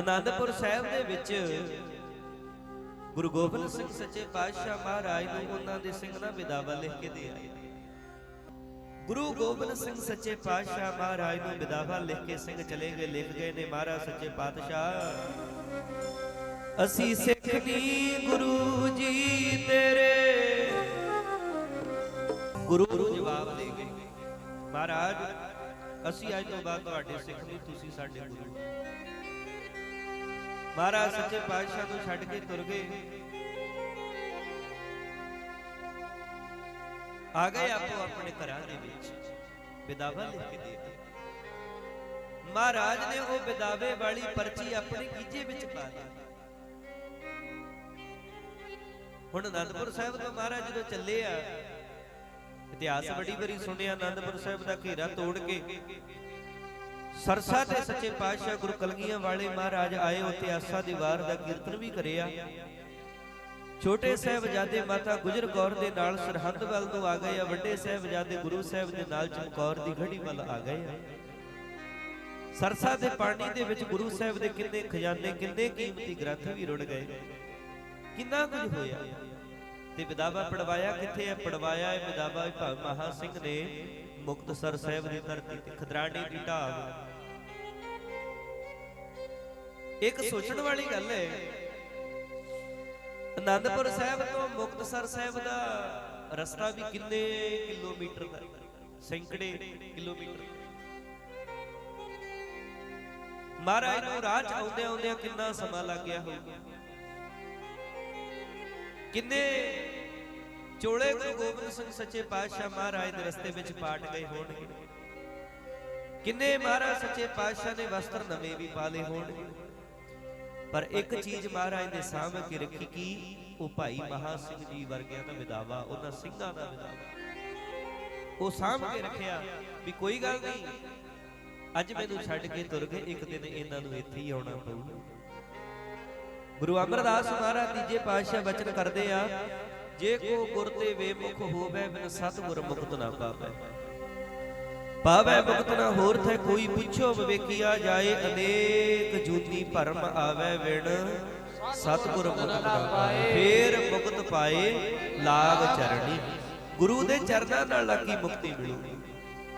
ਆਨੰਦਪੁਰ ਸਾਹਿਬ ਦੇ ਵਿੱਚ ਗੁਰੂ ਗੋਬਿੰਦ ਸਿੰਘ ਸੱਚੇ ਪਾਤਸ਼ਾਹ ਮਹਾਰਾਜ ਨੂੰ ਉਹਨਾਂ ਦੇ ਸਿੰਘ ਵਿਦਾਵਾ ਲਿਖ ਕੇ ਦੇ ਆਏ। ਗੁਰੂ ਗੋਬਿੰਦ ਸਿੰਘ ਸੱਚੇ ਪਾਤਸ਼ਾਹ ਮਹਾਰਾਜ ਨੂੰ ਵਿਦਾਵਾ ਲਿਖ ਕੇ ਸਿੰਘ ਚਲੇ ਗਏ, ਲਿਖ ਗਏ ਨੇ ਮਹਾਰਾਜ ਸੱਚੇ ਪਾਤਸ਼ਾਹ। ਅਸੀਂ ਸਿੱਖ ਨੀ ਗੁਰੂ ਜੀ ਤੇਰੇ। ਗੁਰੂ ਗੁਰੂ ਜਵਾਬ ਦੇ ਗਏ। ਮਹਾਰਾਜ, ਅਸੀਂ ਅੱਜ ਤੋਂ ਬਾਅਦ ਤੁਹਾਡੇ ਸਿੱਖ ਨਹੀਂ ਤੁਸੀਂ ਸਾਡੇ ਗੁਰੂ। ਮਹਾਰਾਜ ਸੱਚੇ ਪਾਤਸ਼ਾਹ ਨੂੰ ਛੱਡ ਕੇ ਤੁਰ ਗਏ। ਆ ਗਏ ਆਪੋ ਆਪਣੇ ਘਰਾਂ ਦੇ ਵਿੱਚ, ਵਿਦਾਵਾ ਲਿਖ ਕੇ ਦੇ ਦਿੱਤੀ। ਮਹਾਰਾਜ ਨੇ ਉਹ ਵਿਦਾਵੇ ਵਾਲੀ ਪਰਚੀ ਆਪਣੇ ਗੀਜੇ ਵਿੱਚ ਪਾ ਦਿੱਤੀ ਹੁਣ ਅਨੰਦਪੁਰ ਸਾਹਿਬ ਤੋਂ ਮਹਾਰਾਜ ਜਦੋਂ ਚੱਲੇ ਆ, ਇਤਿਹਾਸ ਬੜੀ ਵਾਰੀ ਸੁਣਿਆ, ਅਨੰਦਪੁਰ ਸਾਹਿਬ ਦਾ ਘੇਰਾ ਤੋੜ ਕੇ ਸਰਸਾ ਤੇ ਸੱਚੇ ਪਾਤਸ਼ਾਹ ਗੁਰੂ ਕਲਗੀਆਂ ਵਾਲੇ ਮਹਾਰਾਜ ਆਏ ਉੱਥੇ ਆਸਾ ਦੀ ਵਾਰ ਦਾ ਕੀਰਤਨ ਵੀ ਕਰਿਆ। ਛੋਟੇ ਸਾਹਿਬਜ਼ਾਦੇ ਮਾਤਾ ਗੁਜਰ ਕੌਰ ਦੇ ਨਾਲ ਸਰਹੰਦ ਵੱਲ ਤੋਂ ਆ ਗਏ ਆ, ਵੱਡੇ ਸਾਹਿਬਜ਼ਾਦੇ ਗੁਰੂ ਸਾਹਿਬ ਦੇ ਨਾਲ ਚਮਕੌਰ ਦੀ ਘੜੀ ਵੱਲ ਆ ਗਏ ਆ। ਸਰਸਾ ਦੇ ਪਾਣੀ ਦੇ ਵਿੱਚ ਗੁਰੂ ਸਾਹਿਬ ਦੇ ਕਿੰਨੇ ਖਜ਼ਾਨੇ, ਕਿੰਨੇ ਕੀਮਤੀ ਗ੍ਰੰਥ ਵੀ ਰੁੜ ਗਏ। ਕਿੰਨਾ ਕੁਝ ਹੋਇਆ? ਤੇ ਵਿਦਾਵਾ ਪੜਵਾਇਆ ਕਿੱਥੇ ਹੈ ਪੜਵਾਇਆ ਇਹ ਵਿਦਾਵਾ ਭਾਵ ਮਹਾ ਸਿੰਘ ਨੇ ਮੁਕਤਸਰ ਸਾਹਿਬ ਦੀ ਧਰਤੀ ਤੇ, ਖਦਰਾਣੀ ਦੀ ਢਾਬ। ਇੱਕ ਸੋਚਣ ਵਾਲੀ ਗੱਲ ਹੈ। ਅਨੰਦਪੁਰ ਸਾਹਿਬ ਤੋਂ ਮੁਕਤਸਰ ਸਾਹਿਬ ਦਾ ਰਸਤਾ ਵੀ ਕਿੰਨੇ ਕਿਲੋਮੀਟਰ ਦਾ? ਸੈਂਕੜੇ ਕਿਲੋਮੀਟਰ ਮਹਾਰਾਜ ਨੂੰ ਰਾਹ ਚ ਆਉਂਦੇ ਆਉਂਦੇ ਕਿੰਨਾ ਸਮਾਂ ਲੱਗ ਗਿਆ ਹੋਊਗਾ। ਕਿੰਨੇ ਚੋਲੇ ਗੁਰੂ ਗੋਬਿੰਦ ਸਿੰਘ ਸੱਚੇ ਪਾਤਸ਼ਾਹ ਮਹਾਰਾਜ ਦੇ ਰਸਤੇ ਵਿੱਚ ਪਾਟ ਗਏ ਹੋਣਗੇ। ਕਿੰਨੇ ਮਹਾਰਾਜ ਸੱਚੇ ਪਾਤਸ਼ਾਹ ਨੇ ਵਸਤਰ ਨਵੇਂ ਵੀ ਪਾਲੇ ਹੋਣਗੇ। ਪਰ ਇੱਕ ਚੀਜ਼ ਮਹਾਰਾਜ ਨੇ ਸਾਂਭ ਕੇ ਰੱਖੀ ਕਿ ਉਹ ਭਾਈ ਮਹਾ ਸਿੰਘ ਜੀ ਵਰਗਿਆਂ ਦਾ ਵਿਦਾਵਾ ਉਹਨਾਂ ਸਿੰਘਾਂ ਦਾ ਵਿਦਾਵਾ। ਉਹ ਕੇ ਰੱਖਿਆ ਵੀ ਕੋਈ ਗੱਲ ਨਹੀਂ। ਅੱਜ ਮੈਨੂੰ ਛੱਡ ਕੇ ਤੁਰ ਗਏ ਇੱਕ ਦਿਨ ਇਹਨਾਂ ਨੂੰ ਇੱਥੇ ਹੀ ਆਉਣਾ ਪਊ। ਗੁਰੂ ਅਮਰਦਾਸ ਮਹਾਰਾਜ ਤੀਜੇ ਪਾਤਸ਼ਾਹ ਬਚਨ ਕਰਦੇ ਆ ਜੇ ਕੋ ਗੁਰ ਤੇ ਵੇਮੁਖ ਹੋਵੇ ਬਿਨ ਸਤਿਗੁਰ ਮੁਕਤ ਨਾ ਪਾਵੇ। ਪਾਵੇ ਮੁਕਤ ਨਾ ਹੋਰ ਥੈ ਕੋਈ ਪੁੱਛੋ ਵਿਵੇਕੀਆ ਜਾਏ ਅਨੇਕ ਜੂਤੀ ਭਰਮ ਆਵੇ ਵਿਣ। ਸਤਿਗੁਰ ਮੁਕਤ ਨਾ ਪਾਏ, ਫੇਰ ਮੁਕਤ ਪਾਏ ਲਾਗ ਚਰਣੀ। ਗੁਰੂ ਦੇ ਚਰਨਾਂ ਨਾਲ ਲੱਗੀ ਮੁਕਤੀ ਮਿਲੂਗੀ